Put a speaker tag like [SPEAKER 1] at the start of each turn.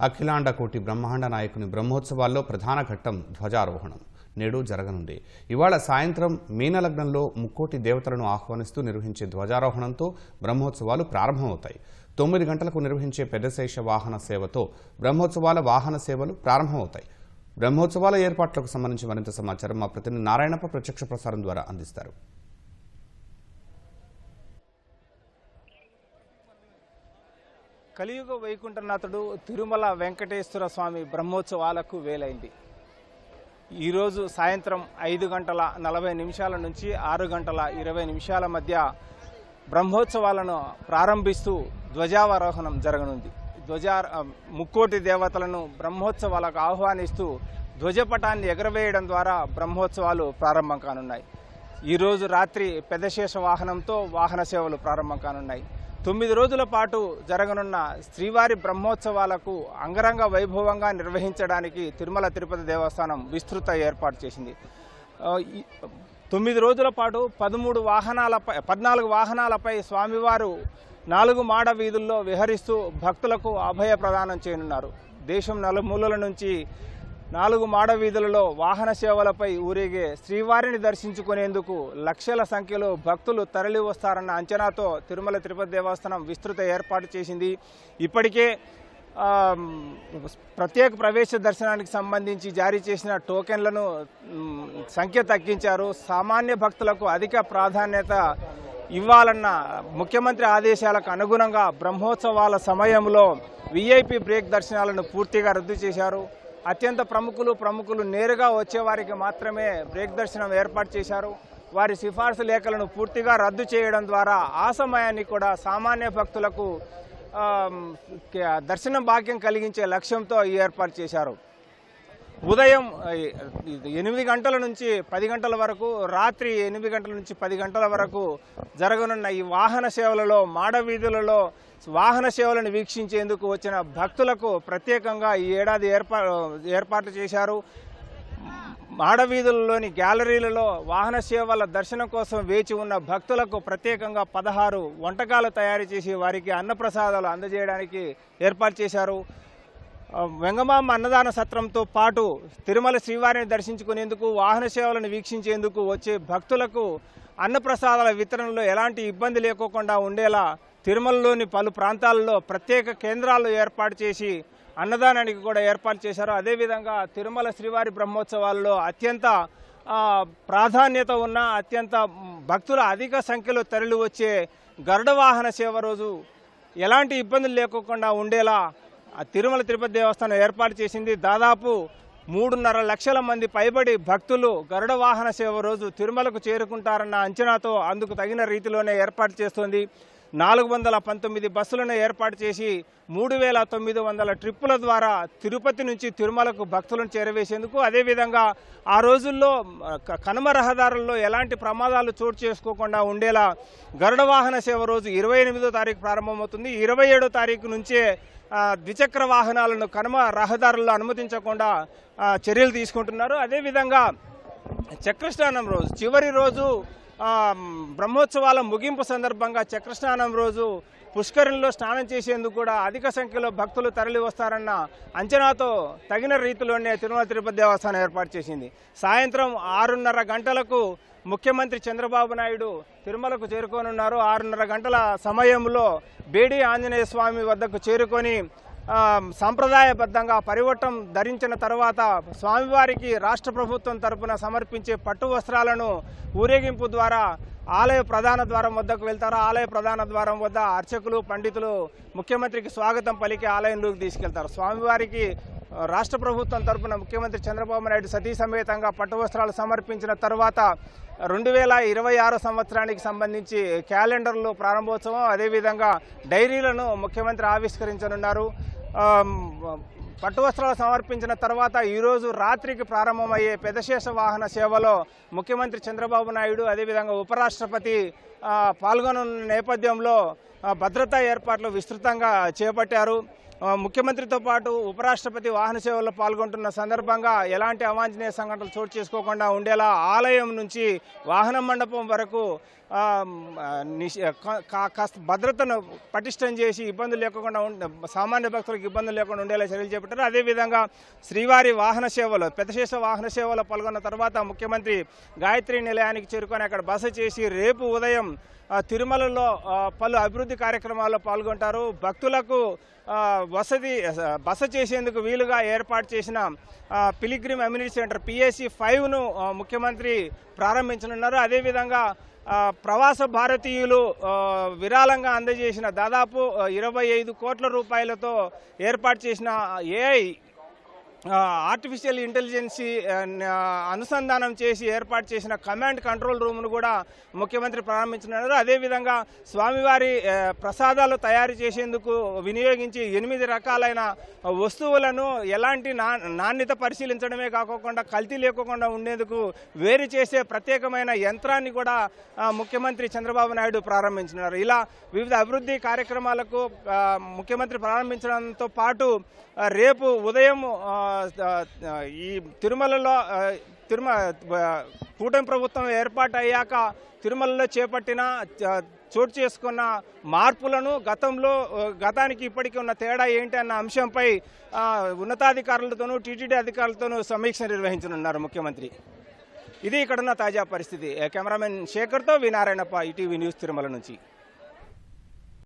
[SPEAKER 1] అఖిలాండ కోటి బ్రహ్మాండ నాయకుని బ్రహ్మోత్సవాల్లో ప్రధాన ఘట్టం ధ్వజారోహణం. నేడు జరగనుంది. ఇవాళ సాయంత్రం మీనలగ్నంలో ముక్కోటి దేవతలను ఆహ్వానిస్తూ నిర్వహించే ధ్వజారోహణంతో బ్రహ్మోత్సవాలు ప్రారంభమవుతాయి. తొమ్మిది గంటలకు నిర్వహించే పెద్దశేష వాహన సేవతో బ్రహ్మోత్సవాల వాహన సేవలు ప్రారంభమవుతాయి. బ్రహ్మోత్సవాల ఏర్పాట్లకు సంబంధించి మరింత సమాచారం మా ప్రతినిధి నారాయణప్ప ప్రత్యక్ష ప్రసారం ద్వారా అందిస్తారు.
[SPEAKER 2] కలియుగ వైకుంఠనాథుడు తిరుమల వెంకటేశ్వర స్వామి బ్రహ్మోత్సవాలకు వేలైంది. ఈరోజు సాయంత్రం ఐదు గంటల నలభై నిమిషాల నుంచి ఆరు గంటల ఇరవై నిమిషాల మధ్య బ్రహ్మోత్సవాలను ప్రారంభిస్తూ ధ్వజావరోహణం జరగనుంది. ధ్వజా ముక్కోటి దేవతలను బ్రహ్మోత్సవాలకు ఆహ్వానిస్తూ ధ్వజపటాన్ని ఎగరవేయడం ద్వారా బ్రహ్మోత్సవాలు ప్రారంభం కానున్నాయి. ఈరోజు రాత్రి పెదశేష వాహనంతో వాహన సేవలు ప్రారంభం కానున్నాయి. తొమ్మిది రోజుల పాటు జరగనున్న శ్రీవారి బ్రహ్మోత్సవాలకు అంగరంగ వైభవంగా నిర్వహించడానికి తిరుమల తిరుపతి దేవస్థానం విస్తృత ఏర్పాటు చేసింది. తొమ్మిది రోజుల పాటు పదమూడు వాహనాలపై పద్నాలుగు వాహనాలపై స్వామివారు నాలుగు మాడ వీధుల్లో విహరిస్తూ భక్తులకు అభయ ప్రదానం చేయనున్నారు. దేశం నలుమూలల నుంచి నాలుగు మాడ వీధులలో వాహన సేవలపై ఊరేగే శ్రీవారిని దర్శించుకునేందుకు లక్షల సంఖ్యలో భక్తులు తరలి వస్తారన్న అంచనాతో తిరుమల తిరుపతి దేవస్థానం విస్తృత ఏర్పాటు చేసింది. ఇప్పటికే ప్రత్యేక ప్రవేశ దర్శనానికి సంబంధించి జారీ చేసిన టోకెన్లను సంఖ్య తగ్గించారు. సామాన్య భక్తులకు అధిక ప్రాధాన్యత ఇవ్వాలన్న ముఖ్యమంత్రి ఆదేశాలకు అనుగుణంగా బ్రహ్మోత్సవాల సమయంలో విఐపి బ్రేక్ దర్శనాలను పూర్తిగా రద్దు చేశారు. అత్యంత ప్రముఖులు ప్రముఖులు నేరుగా వచ్చేవారికి మాత్రమే బ్రేక్ దర్శనం ఏర్పాటు చేశారు. వారి సిఫార్సు లేఖలను పూర్తిగా రద్దు చేయడం ద్వారా ఆ సమయాన్ని కూడా సామాన్య భక్తులకు దర్శనం భాగ్యం కలిగించే లక్ష్యంతో ఏర్పాటు చేశారు. ఉదయం ఎనిమిది గంటల నుంచి పది గంటల వరకు రాత్రి ఎనిమిది గంటల నుంచి పది గంటల వరకు జరగనున్న ఈ వాహన సేవలలో మాడ వీధులలో వాహన సేవలను వీక్షించేందుకు వచ్చిన భక్తులకు ప్రత్యేకంగా ఈ ఏడాది ఏర్పా ఏర్పాట్లు చేశారు. మాడవీధులలోని గ్యాలరీలలో వాహన సేవల దర్శనం కోసం వేచి ఉన్న భక్తులకు ప్రత్యేకంగా పదహారు వంటకాలు తయారు చేసి వారికి అన్నప్రసాదాలు అందజేయడానికి ఏర్పాటు చేశారు. వెంగమామ అన్నదాన సత్రంతో పాటు తిరుమల శ్రీవారిని దర్శించుకునేందుకు వాహన సేవలను వీక్షించేందుకు వచ్చే భక్తులకు అన్నప్రసాదాల వితరణలో ఎలాంటి ఇబ్బంది లేకోకుండా ఉండేలా తిరుమలలోని పలు ప్రాంతాల్లో ప్రత్యేక కేంద్రాలు ఏర్పాటు చేసి అన్నదానానికి కూడా ఏర్పాటు చేశారు. అదేవిధంగా తిరుమల శ్రీవారి బ్రహ్మోత్సవాల్లో అత్యంత ప్రాధాన్యత ఉన్న అత్యంత భక్తుల అధిక సంఖ్యలో తరలి వచ్చే గరుడ వాహన సేవ రోజు ఎలాంటి ఇబ్బందులు లేకోకుండా ఉండేలా ఆ తిరుమల తిరుపతి దేవస్థానం ఏర్పాటు చేసింది. దాదాపు మూడున్నర లక్షల మంది పైబడి భక్తులు గరుడ వాహన సేవ రోజు తిరుమలకు చేరుకుంటారన్న అంచనాతో అందుకు తగిన రీతిలోనే ఏర్పాటు చేస్తోంది. నాలుగు వందల పంతొమ్మిది బస్సులను ఏర్పాటు చేసి మూడు వేల తొమ్మిది వందల ట్రిప్పుల ద్వారా తిరుపతి నుంచి తిరుమలకు భక్తులను చేరవేసేందుకు అదేవిధంగా ఆ రోజుల్లో కనుమ రహదారుల్లో ఎలాంటి ప్రమాదాలు చోటు చేసుకోకుండా ఉండేలా గరుడ వాహన సేవ రోజు ఇరవై ఎనిమిదో తారీఖు ప్రారంభమవుతుంది. ఇరవై ఏడో తారీఖు నుంచే ద్విచక్ర వాహనాలను కనుమ రహదారుల్లో అనుమతించకుండా చర్యలు తీసుకుంటున్నారు. అదేవిధంగా చక్రస్నానం రోజు చివరి రోజు బ్రహ్మోత్సవాల ముగింపు సందర్భంగా చక్రస్నానం రోజు పుష్కరిణిలో స్నానం చేసేందుకు కూడా అధిక సంఖ్యలో భక్తులు తరలి వస్తారన్న అంచనాతో తగిన రీతిలోనే తిరుమల తిరుపతి దేవస్థానం ఏర్పాటు చేసింది. సాయంత్రం ఆరున్నర గంటలకు ముఖ్యమంత్రి చంద్రబాబు నాయుడు తిరుమలకు చేరుకోనున్నారు. ఆరున్నర గంటల సమయంలో బేడి ఆంజనేయ స్వామి వద్దకు చేరుకొని సాంప్రదాయబద్ధంగా పరివటం ధరించిన తర్వాత స్వామివారికి రాష్ట్ర ప్రభుత్వం తరపున సమర్పించే పట్టు వస్త్రాలను ఊరేగింపు ద్వారా ఆలయ ప్రధాన ద్వారం వద్దకు వెళ్తారు? ఆలయ ప్రధాన ద్వారం వద్ద అర్చకులు పండితులు ముఖ్యమంత్రికి స్వాగతం పలికి ఆలయంలోకి తీసుకెళ్తారు. స్వామివారికి రాష్ట్ర ప్రభుత్వం తరపున ముఖ్యమంత్రి చంద్రబాబు నాయుడు సతీ సమేతంగా పట్టు వస్త్రాలు సమర్పించిన తర్వాత రెండు వేల ఇరవై ఆరు సంవత్సరానికి సంబంధించి క్యాలెండర్లో ప్రారంభోత్సవం అదేవిధంగా డైరీలను ముఖ్యమంత్రి ఆవిష్కరించనున్నారు. పట్టు వస్త్రాలు సమర్పించిన తర్వాత ఈరోజు రాత్రికి ప్రారంభమయ్యే పెదశేష వాహన సేవలో ముఖ్యమంత్రి చంద్రబాబు నాయుడు అదేవిధంగా ఉపరాష్ట్రపతి పాల్గొనున్న నేపథ్యంలో భద్రతా ఏర్పాట్లు విస్తృతంగా చేపట్టారు. ముఖ్యమంత్రితో పాటు ఉపరాష్ట్రపతి వాహన సేవల్లో పాల్గొంటున్న సందర్భంగా ఎలాంటి అవాంఛనీయ సంఘటనలు చోటు చేసుకోకుండా ఉండేలా ఆలయం నుంచి వాహన మండపం వరకు కా- కా- కాస్త భద్రతను పటిష్టం చేసి ఇబ్బందులు లేకుండా సామాన్య భక్తులకు ఇబ్బందులు లేకుండా ఉండేలా చర్యలు చేపట్టారు. అదేవిధంగా శ్రీవారి వాహన సేవలో పెద్దశేష వాహన సేవలో పాల్గొన్న తర్వాత ముఖ్యమంత్రి గాయత్రి నిలయానికి చేరుకొని అక్కడ బస చేసి రేపు ఉదయం తిరుమలలో పలు అభివృద్ధి కార్యక్రమాల్లో పాల్గొంటారు. భక్తులకు వసతి బస చేసేందుకు వీలుగా ఏర్పాటు చేసిన పిలిగ్రిమ్ అమ్యూనిటీ సెంటర్ పిఎస్సి ఫైవ్ను ముఖ్యమంత్రి ప్రారంభించనున్నారు. అదేవిధంగా ప్రవాస భారతీయులు విరాళంగా అందజేసిన దాదాపు ఇరవై ఐదు కోట్ల రూపాయలతో ఏర్పాటు చేసిన ఏఐ ఆర్టిఫిషియల్ ఇంటెలిజెన్సీ అనుసంధానం చేసి ఏర్పాటు చేసిన కమాండ్ కంట్రోల్ రూమ్ను కూడా ముఖ్యమంత్రి ప్రారంభించినారు అదేవిధంగా స్వామివారి ప్రసాదాలు తయారు చేసేందుకు వినియోగించి ఎనిమిది రకాలైన వస్తువులను ఎలాంటి నా నాణ్యత పరిశీలించడమే కాకుండా కల్తీ లేకుండా ఉండేందుకు వేరు చేసే ప్రత్యేకమైన యంత్రాన్ని కూడా ముఖ్యమంత్రి చంద్రబాబు నాయుడు ప్రారంభించినారు ఇలా వివిధ అభివృద్ధి కార్యక్రమాలకు ముఖ్యమంత్రి ప్రారంభించడంతో పాటు రేపు ఉదయం ఈ తిరుమలలో తిరుమ కూటమి ప్రభుత్వం ఏర్పాటు అయ్యాక తిరుమలలో చేపట్టిన చోటు చేసుకున్న మార్పులను గతంలో గతానికి ఇప్పటికీ ఉన్న తేడా ఏంటి అన్న అంశంపై ఉన్నతాధికారులతోనూ టీటీడీ అధికారులతోనూ సమీక్ష నిర్వహించనున్నారు ముఖ్యమంత్రి. ఇది ఇక్కడున్న తాజా పరిస్థితి. కెమెరామెన్ శేఖర్తో వినారాయణప్ప ఈటీవీ న్యూస్ తిరుమల నుంచి.